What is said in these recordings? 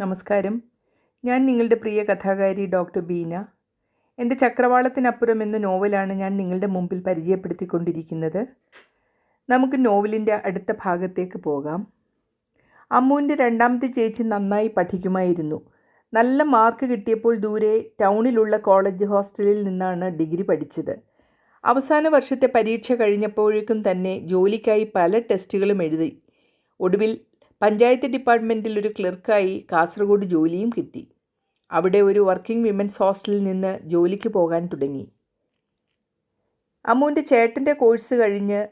നമസ്കാരം. ഞാൻ നിങ്ങളുടെ പ്രിയ കഥാകാരി ഡോക്ടർ ബീന. എന്റെ ചക്രവാളത്തിനപ്പുറം എന്ന നോവലാണ് ഞാൻ നിങ്ങളുടെ മുമ്പിൽ പരിചയപ്പെടുത്തിക്കൊണ്ടിരിക്കുന്നത്. നമുക്ക് നോവലിന്റെ അടുത്ത ഭാഗത്തേക്ക് പോകാം. അമ്മുവിന്റെ രണ്ടാമത്തെ ചേച്ചി നന്നായി പഠിക്കുമായിരുന്നു. നല്ല മാർക്ക് കിട്ടിയപ്പോൾ ദൂരെ ടൗണിലുള്ള കോളേജ് ഹോസ്റ്റലിൽ നിന്നാണ് ഡിഗ്രി പഠിച്ചത്. അവസാന വർഷത്തെ പരീക്ഷ കഴിഞ്ഞപ്പോഴേക്കും തന്നെ ജോലിക്കായി പല ടെസ്റ്റുകളും എഴുതി. ഒടുവിൽ പഞ്ചായത്ത് ഡിപ്പാർട്ട്മെന്റിൽ ഒരു ക്ലർക്കായി കാസർഗോഡ് ജോലിയും കിട്ടി. അവിടെ ഒരു വർക്കിംഗ് വിമൻസ് ഹോസ്റ്റലിൽ നിന്ന് ജോലിക്ക് പോകാൻ തുടങ്ങി. അമ്മുവിന്റെ ചേട്ടന്റെ കോഴ്സ് കഴിഞ്ഞ്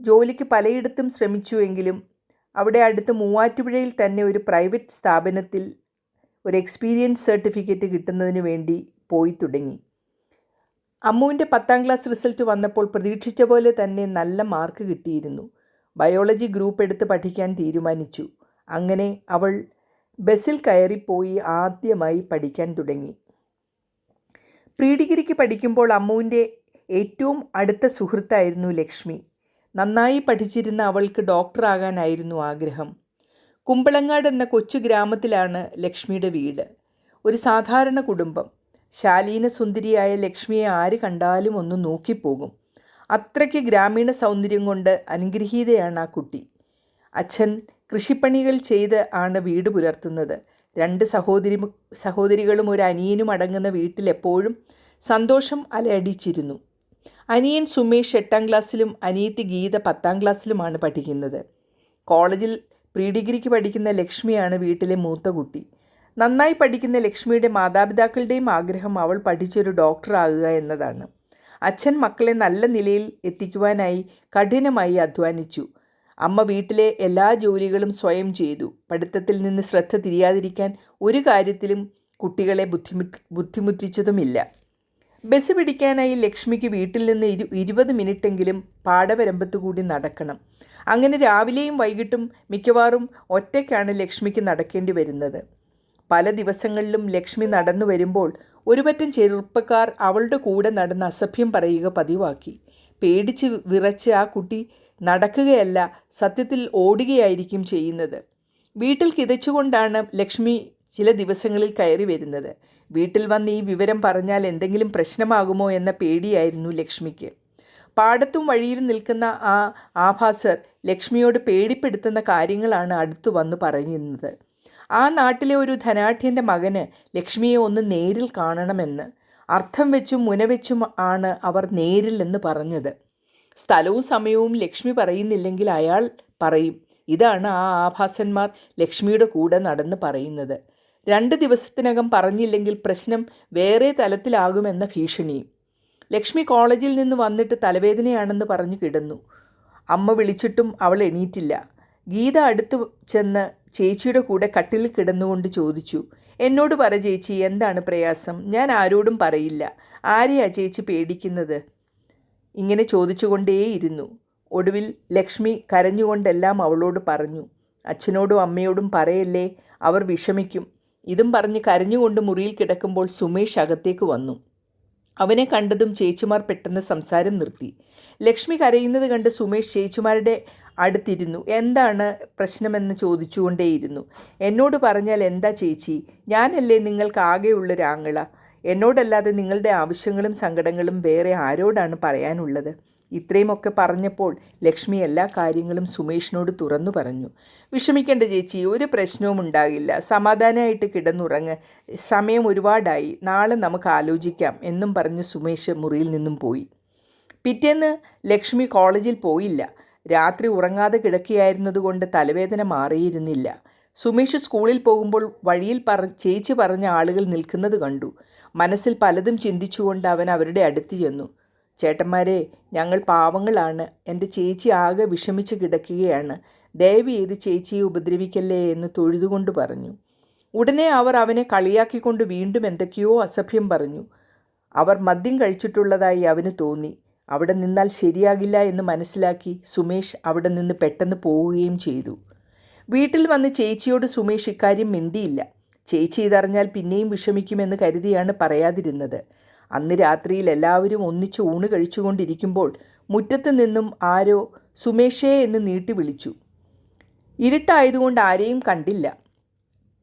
ജോലിക്ക് പലയിടത്തും ശ്രമിച്ചുവെങ്കിലും അവിടെ അടുത്ത് മൂവാറ്റുപുഴയിൽ തന്നെ ഒരു പ്രൈവറ്റ് സ്ഥാപനത്തിൽ ഒരു എക്സ്പീരിയൻസ് സർട്ടിഫിക്കറ്റ് കിട്ടുന്നതിന് വേണ്ടി പോയി തുടങ്ങി. അമ്മുവിന്റെ പത്താം ക്ലാസ് റിസൾട്ട് വന്നപ്പോൾ പ്രതീക്ഷിച്ച പോലെ തന്നെ നല്ല മാർക്ക് കിട്ടിയിരുന്നു. ബയോളജി ഗ്രൂപ്പ് എടുത്ത് പഠിക്കാൻ തീരുമാനിച്ചു. അങ്ങനെ അവൾ ബസ്സിൽ കയറിപ്പോയി ആദ്യമായി പഠിക്കാൻ തുടങ്ങി. പ്രീ ഡിഗ്രിക്ക് പഠിക്കുമ്പോൾ അമ്മുവിന്റെ ഏറ്റവും അടുത്ത സുഹൃത്തായിരുന്നു ലക്ഷ്മി. നന്നായി പഠിച്ചിരുന്ന അവൾക്ക് ഡോക്ടറാകാനായിരുന്നു ആഗ്രഹം. കുമ്പളങ്ങാട് എന്ന കൊച്ചു ഗ്രാമത്തിലാണ് ലക്ഷ്മിയുടെ വീട്. ഒരു സാധാരണ കുടുംബം. ശാലീന സുന്ദരിയായ ലക്ഷ്മിയെ ആര് കണ്ടാലും ഒന്ന് നോക്കിപ്പോകും. അത്രയ്ക്ക് ഗ്രാമീണ സൗന്ദര്യം കൊണ്ട് അനുഗ്രഹീതയാണ് ആ കുട്ടി. അച്ഛൻ കൃഷിപ്പണികൾ ചെയ്ത് ആണ് വീട് പുലർത്തുന്നത്. രണ്ട് സഹോദരി സഹോദരികളും ഒരു അനിയനും അടങ്ങുന്ന വീട്ടിലെപ്പോഴും സന്തോഷം അലയടിച്ചിരുന്നു. അനിയൻ സുമേഷ് എട്ടാം ക്ലാസ്സിലും അനിയത്തി ഗീത പത്താം ക്ലാസ്സിലുമാണ് പഠിക്കുന്നത്. കോളേജിൽ പ്രീ ഡിഗ്രിക്ക് പഠിക്കുന്ന ലക്ഷ്മിയാണ് വീട്ടിലെ മൂത്ത കുട്ടി. നന്നായി പഠിക്കുന്ന ലക്ഷ്മിയുടെ മാതാപിതാക്കളുടെയും ആഗ്രഹം അവൾ പഠിച്ചൊരു ഡോക്ടറാകുക എന്നതാണ്. അച്ഛൻ മക്കളെ നല്ല നിലയിൽ എത്തിക്കുവാനായി കഠിനമായി അധ്വാനിച്ചു. അമ്മ വീട്ടിലെ എല്ലാ ജോലികളും സ്വയം ചെയ്തു. പഠിത്തത്തിൽ നിന്ന് ശ്രദ്ധ തിരിയാതിരിക്കാൻ ഒരു കാര്യത്തിലും കുട്ടികളെ ബുദ്ധിമുട്ട് ബുദ്ധിമുട്ടിച്ചതുമില്ല. ബസ് പിടിക്കാനായി ലക്ഷ്മിക്ക് വീട്ടിൽ നിന്ന് ഇരു ഇരുപത് മിനിറ്റെങ്കിലും പാടവരമ്പത്ത് കൂടി നടക്കണം. അങ്ങനെ രാവിലെയും വൈകിട്ടും മിക്കവാറും ഒറ്റയ്ക്കാണ് ലക്ഷ്മിക്ക് നടക്കേണ്ടി വരുന്നത്. പല ദിവസങ്ങളിലും ലക്ഷ്മി നടന്നു വരുമ്പോൾ ഒരുപറ്റം ചെറുപ്പക്കാർ അവളുടെ കൂടെ നടന്ന് അസഭ്യം പറയുക പതിവാക്കി. പേടിച്ച് വിറച്ച് ആ കുട്ടി നടക്കുകയല്ല സത്യത്തിൽ ഓടുകയായിരിക്കും ചെയ്യുന്നത്. വീട്ടിൽ കിതച്ചുകൊണ്ടാണ് ലക്ഷ്മി ചില ദിവസങ്ങളിൽ കയറി വരുന്നത്. വീട്ടിൽ വന്ന് ഈ വിവരം പറഞ്ഞാൽ എന്തെങ്കിലും പ്രശ്നമാകുമോ എന്ന പേടിയായിരുന്നു ലക്ഷ്മിക്ക്. പാടത്തും വഴിയിലും നിൽക്കുന്ന ആ ആഭാസർ ലക്ഷ്മിയോട് പേടിപ്പെടുത്തുന്ന കാര്യങ്ങളാണ് അടുത്തു വന്ന് പറയുന്നത് ആ നാട്ടിലെ ഒരു ധനാഠ്യന്റെ മകന് ലക്ഷ്മിയെ ഒന്ന് നേരിൽ കാണണമെന്ന്. അർത്ഥം വെച്ചും മുനവെച്ചും ആണ് അവർ നേരിൽ എന്ന് പറഞ്ഞത്. സ്ഥലവും സമയവും ലക്ഷ്മി പറയുന്നില്ലെങ്കിൽ അയാൾ പറയും ഇതാണ് ആ ആഭാസന്മാർ ലക്ഷ്മിയുടെ കൂടെ നടന്ന് പറയുന്നത്. രണ്ട് ദിവസത്തിനകം പറഞ്ഞില്ലെങ്കിൽ പ്രശ്നം വേറെ തലത്തിലാകുമെന്ന ഭീഷണിയും ലക്ഷ്മി കോളേജിൽ നിന്ന് വന്നിട്ട് തലവേദനയാണെന്ന് പറഞ്ഞു കിടന്നു. അമ്മ വിളിച്ചിട്ടും അവൾ എണീറ്റില്ല. ഗീത അടുത്ത് ചെന്ന് ചേച്ചിയുടെ കൂടെ കട്ടിലിൽ കിടന്നുകൊണ്ട് ചോദിച്ചു. എന്നോട് പറ ചേച്ചി എന്താണ് പ്രയാസം? ഞാൻ ആരോടും പറയില്ല. ആരെയാ ചേച്ചി പേടിക്കുന്നത്? ഇങ്ങനെ ചോദിച്ചുകൊണ്ടേയിരുന്നു. ഒടുവിൽ ലക്ഷ്മി കരഞ്ഞുകൊണ്ടെല്ലാം അവളോട് പറഞ്ഞു. അച്ഛനോടും അമ്മയോടും പറയല്ലേ അവർ വിഷമിക്കും. ഇതും പറഞ്ഞ് കരഞ്ഞുകൊണ്ട് മുറിയിൽ കിടക്കുമ്പോൾ സുമേഷ് അകത്തേക്ക് വന്നു. അവനെ കണ്ടതും ചേച്ചിമാർ പെട്ടെന്ന് സംസാരം നിർത്തി. ലക്ഷ്മി കരയുന്നത് കണ്ട് സുമേഷ് ചേച്ചിമാരുടെ അടുത്തിരുന്നു. എന്താണ് പ്രശ്നമെന്ന് ചോദിച്ചുകൊണ്ടേയിരുന്നു. എന്നോട് പറഞ്ഞാൽ എന്താ ചേച്ചി? ഞാനല്ലേ നിങ്ങൾക്ക് ആകെയുള്ളൊരാങ്ങള എന്നോടല്ലാതെ നിങ്ങളുടെ ആവശ്യങ്ങളും സങ്കടങ്ങളും വേറെ ആരോടാണ് പറയാനുള്ളത്? ഇത്രയുമൊക്കെ പറഞ്ഞപ്പോൾ ലക്ഷ്മി എല്ലാ കാര്യങ്ങളും സുമേഷിനോട് തുറന്നു പറഞ്ഞു. വിഷമിക്കേണ്ട ചേച്ചി ഒരു പ്രശ്നവും ഉണ്ടാകില്ല. സമാധാനമായിട്ട് കിടന്നുറങ്ങ്. സമയം ഒരുപാടായി. നാളെ നമുക്ക് ആലോചിക്കാം എന്നും പറഞ്ഞ് സുമേഷ് മുറിയിൽ നിന്നും പോയി. പിറ്റേന്ന് ലക്ഷ്മി കോളേജിൽ പോയില്ല. രാത്രി ഉറങ്ങാതെ കിടക്കുകയായിരുന്നതുകൊണ്ട് തലവേദന മാറിയിരുന്നില്ല. സുമേഷ് സ്കൂളിൽ പോകുമ്പോൾ വഴിയിൽ പറ ചേച്ചി പറഞ്ഞ ആളുകൾ നിൽക്കുന്നത് കണ്ടു. മനസ്സിൽ പലതും ചിന്തിച്ചുകൊണ്ട് അവൻ അവരുടെ അടുത്ത് ചെന്നു. ചേട്ടന്മാരെ ഞങ്ങൾ പാവങ്ങളാണ്. എന്റെ ചേച്ചി ആകെ വിഷമിച്ച് കിടക്കുകയാണ്. ദയവ് ചെയ്ത് ചേച്ചിയെ ഉപദ്രവിക്കല്ലേ എന്ന് തൊഴുതുകൊണ്ട് പറഞ്ഞു. ഉടനെ അവർ അവനെ കളിയാക്കിക്കൊണ്ട് വീണ്ടും എന്തൊക്കെയോ അസഭ്യം പറഞ്ഞു. അവർ മദ്യം കഴിച്ചിട്ടുള്ളതായി അവന് തോന്നി. അവിടെ നിന്നാൽ ശരിയാകില്ല എന്ന് മനസ്സിലാക്കി സുമേഷ് അവിടെ നിന്ന് പെട്ടെന്ന് പോവുകയും ചെയ്തു. വീട്ടിൽ വന്ന് ചേച്ചിയോട് സുമേഷ് ഇക്കാര്യം മിണ്ടിയില്ല. ചേച്ചി ഇതറിഞ്ഞാൽ പിന്നെയും വിഷമിക്കുമെന്ന് കരുതിയാണ് പറയാതിരുന്നത്. അന്ന് രാത്രിയിൽ എല്ലാവരും ഒന്നിച്ച് ഊണ് കഴിച്ചുകൊണ്ടിരിക്കുമ്പോൾ മുറ്റത്ത് നിന്നും ആരോ സുമേഷേ എന്ന് നീട്ടി വിളിച്ചു. ഇരുട്ടായതുകൊണ്ട് ആരെയും കണ്ടില്ല.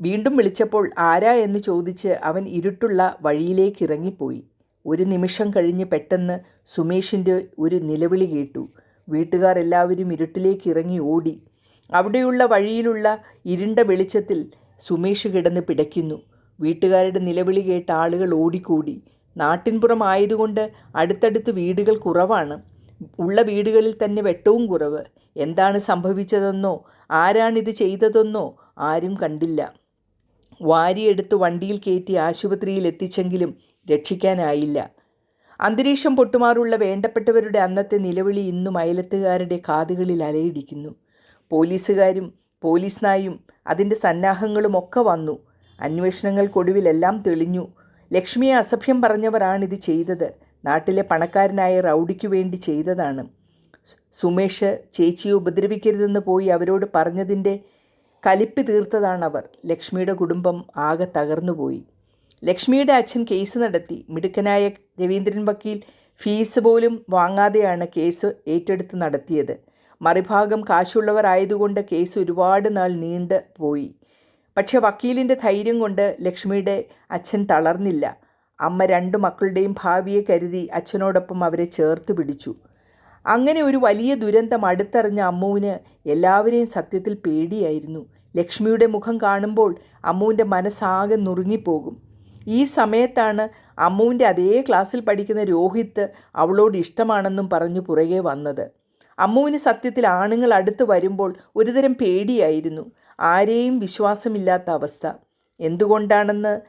വീണ്ടും വിളിച്ചപ്പോൾ ആരാ എന്ന് ചോദിച്ച് അവൻ ഇരുട്ടുള്ള വഴിയിലേക്ക് ഇറങ്ങിപ്പോയി ഒരു നിമിഷം കഴിഞ്ഞ് പെട്ടെന്ന് സുമേഷിന്റെ ഒരു നിലവിളി കേട്ടു. വീട്ടുകാർ എല്ലാവരും ഇരുട്ടിലേക്ക് ഇറങ്ങി ഓടി. അവിടെയുള്ള വഴിയിലുള്ള ഇരുണ്ട വെളിച്ചത്തിൽ സുമേഷ് കിടന്ന് പിടയ്ക്കുന്നു. വീട്ടുകാരുടെ നിലവിളി കേട്ട ആളുകൾ ഓടിക്കൂടി. നാട്ടിൻപുറം ആയതുകൊണ്ട് അടുത്തടുത്ത് വീടുകൾ കുറവാണ്. ഉള്ള വീടുകളിൽ തന്നെ വെട്ടവും കുറവ്. എന്താണ് സംഭവിച്ചതെന്നോ ആരാണിത് ചെയ്തതെന്നോ ആരും കണ്ടില്ല. വാരിയെടുത്ത് വണ്ടിയിൽ കയറ്റി ആശുപത്രിയിൽ എത്തിച്ചെങ്കിലും രക്ഷിക്കാനായില്ല. അന്തരീക്ഷം പൊട്ടുമാറുള്ള വേണ്ടപ്പെട്ടവരുടെ അന്നത്തെ നിലവിളി ഇന്നും അയലത്തുകാരുടെ കാതുകളിൽ അലയിടിക്കുന്നു. പോലീസുകാരും പോലീസ് നായും അതിന്റെ സന്നാഹങ്ങളും ഒക്കെ വന്നു. അന്വേഷണങ്ങൾക്കൊടുവിലെല്ലാം തെളിഞ്ഞു. ലക്ഷ്മിയെ അസഭ്യം പറഞ്ഞവരാണിത് ചെയ്തത്. നാട്ടിലെ പണക്കാരനായ റൗഡിക്ക് വേണ്ടി ചെയ്തതാണ്. സുമേഷ് ചേച്ചിയെ ഉപദ്രവിക്കരുതെന്ന് പോയി അവരോട് പറഞ്ഞതിന്റെ കലിപ്പ് തീർത്തതാണവർ. ലക്ഷ്മിയുടെ കുടുംബം ആകെ തകർന്നുപോയി. ലക്ഷ്മിയുടെ അച്ഛൻ കേസ് നടത്തി. മിടുക്കനായ രവീന്ദ്രൻ വക്കീൽ ഫീസ് പോലും വാങ്ങാതെയാണ് കേസ് ഏറ്റെടുത്ത് നടത്തിയത്. മറിഭാഗം കാശുള്ളവരായതുകൊണ്ട് കേസ് ഒരുപാട് നാൾ നീണ്ട് പോയി. പക്ഷെ വക്കീലിന്റെ ധൈര്യം കൊണ്ട് ലക്ഷ്മിയുടെ അച്ഛൻ തളർന്നില്ല. അമ്മ രണ്ട് മക്കളുടെയും ഭാവിയെ കരുതി അച്ഛനോടൊപ്പം അവരെ ചേർത്ത് പിടിച്ചു. അങ്ങനെ ഒരു വലിയ ദുരന്തം അടുത്തറിഞ്ഞ അമ്മുവിന് എല്ലാവരെയും സത്യത്തിൽ പേടിയായിരുന്നു. ലക്ഷ്മിയുടെ മുഖം കാണുമ്പോൾ അമ്മുവിന്റെ മനസ്സാകെ നുറുങ്ങിപ്പോകും. ഈ സമയത്താണ് അമ്മുവിന്റെ അതേ ക്ലാസ്സിൽ പഠിക്കുന്ന രോഹിത്ത് അവളോട് ഇഷ്ടമാണെന്നും പറഞ്ഞു പുറകെ വന്നത്. അമ്മുവിന് സത്യത്തിൽ ആണുങ്ങൾ അടുത്ത് വരുമ്പോൾ ഒരുതരം പേടിയായിരുന്നു. ആരെയും വിശ്വാസമില്ലാത്ത അവസ്ഥ. എന്തുകൊണ്ടാണെന്ന്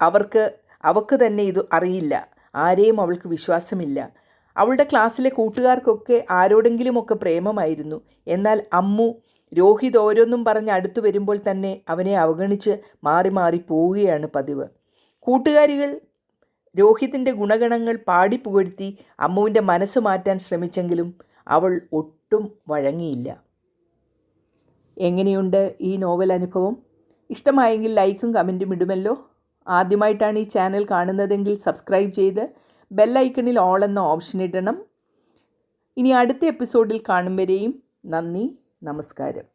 അവർക്ക് അവൾക്ക് തന്നെ ഇത് അറിയില്ല. ആരെയും അവൾക്ക് വിശ്വാസമില്ല. അവളുടെ ക്ലാസ്സിലെ കൂട്ടുകാർക്കൊക്കെ ആരോടെങ്കിലുമൊക്കെ പ്രേമമായിരുന്നു. എന്നാൽ അമ്മു രോഹിത് ഓരോന്നും പറഞ്ഞ് അടുത്തു വരുമ്പോൾ തന്നെ അവനെ അവഗണിച്ച് മാറി മാറി പോവുകയാണ് പതിവ്. കൂട്ടുകാരികൾ രോഹിതിന്റെ ഗുണഗണങ്ങൾ പാടിപ്പുകഴ്ത്തി അമ്മുവിന്റെ മനസ്സ് മാറ്റാൻ ശ്രമിച്ചെങ്കിലും അവൾ ഒട്ടും വഴങ്ങിയില്ല. എങ്ങനെയുണ്ട് ഈ നോവൽ അനുഭവം? ഇഷ്ടമായെങ്കിൽ ലൈക്കും കമന്റും ഇടുമല്ലോ. ആദ്യമായിട്ടാണ് ഈ ചാനൽ കാണുന്നതെങ്കിൽ സബ്സ്ക്രൈബ് ചെയ്ത് ബെല്ലൈക്കണിൽ ഓൾ എന്ന ഓപ്ഷൻ ഇടണം. ഇനി അടുത്ത എപ്പിസോഡിൽ കാണും വരെയും നന്ദി നമസ്കാരം.